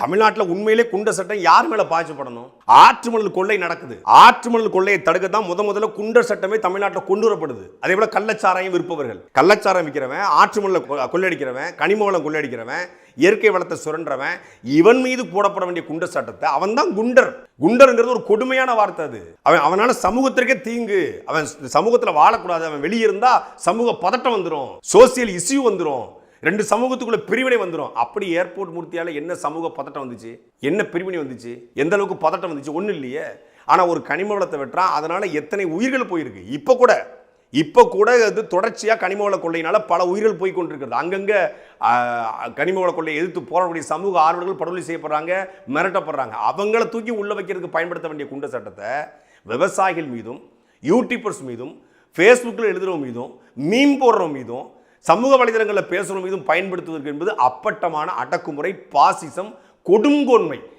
தமிழ்நாட்டில் உண்மையிலே குண்ட சட்டம் யார் மேல பாய்ச்சப்படணும்? ஆற்று மணல் கொள்ளை நடக்குது. ஆற்று மணல் கொள்ளையை தடுக்க தான் முத முதல்ல குண்டர் சட்டமே தமிழ்நாட்டில் கொண்டு வரப்படுது. அதே போல கள்ளச்சாராயம் விற்பவர்கள். கள்ளச்சாராயம் விற்கிறவன் ஆற்று மணல கொள்ளையடிக்கிறவன் கனிம வளம் கொள்ளையடிக்கிறவன் இயற்கை வளத்தை சுரண்டவன் இவன் மீது போடப்பட வேண்டிய குண்டர் சட்டத்தை அவன் தான் குண்டர். குண்டருங்கிறது ஒரு கொடுமையான வார்த்தை அது. அவன் அவனால சமூகத்திற்கே தீங்கு. அவன் சமூகத்தில் வாழக்கூடாது. அவன் வெளியே இருந்தா சமூக பதட்டம் வந்துடும் சோசியல் இஷ்யூ வந்துடும் ரெண்டு சமூகத்துக்குள்ள பிரிவினை வந்துடும் அப்படி ஏர்போர்ட் மூர்த்தியால் என்ன சமூக பதட்டம் வந்துச்சு? என்ன பிரிவினை வந்துச்சு? எந்த அளவுக்கு பதட்டம் வந்துச்சு? ஒன்றும் இல்லையே. ஆனால் ஒரு கனிம வளத்தை வெட்டுறான். அதனால் எத்தனை உயிர்கள் போயிருக்கு? இப்போ கூட. இப்போ கூட அது தொடர்ச்சியாக கனிம வள கொள்ளையினால் பல உயிர்கள் போய் கொண்டிருக்கிறது. அங்கங்கே கனிம வள கொள்ளையை எதிர்த்து போராடக்கூடிய சமூக ஆர்வலர்கள் படுகொலை செய்யப்படுறாங்க மிரட்டப்படுறாங்க. அவங்கள தூக்கி உள்ளே வைக்கிறதுக்கு பயன்படுத்த வேண்டிய குண்ட சட்டத்தை விவசாயிகள் மீதும் யூடியூபர்ஸ் மீதும் ஃபேஸ்புக்கில் எழுதுறவங்க மீதும் மீன் போடுறவங்க மீதும் சமூக வலைதளங்களில் பேசுகிறவங்க மீதும் பயன்படுத்துவதற்கு என்பது அப்பட்டமான அடக்குமுறை பாசிசம் கொடுங்கோன்மை.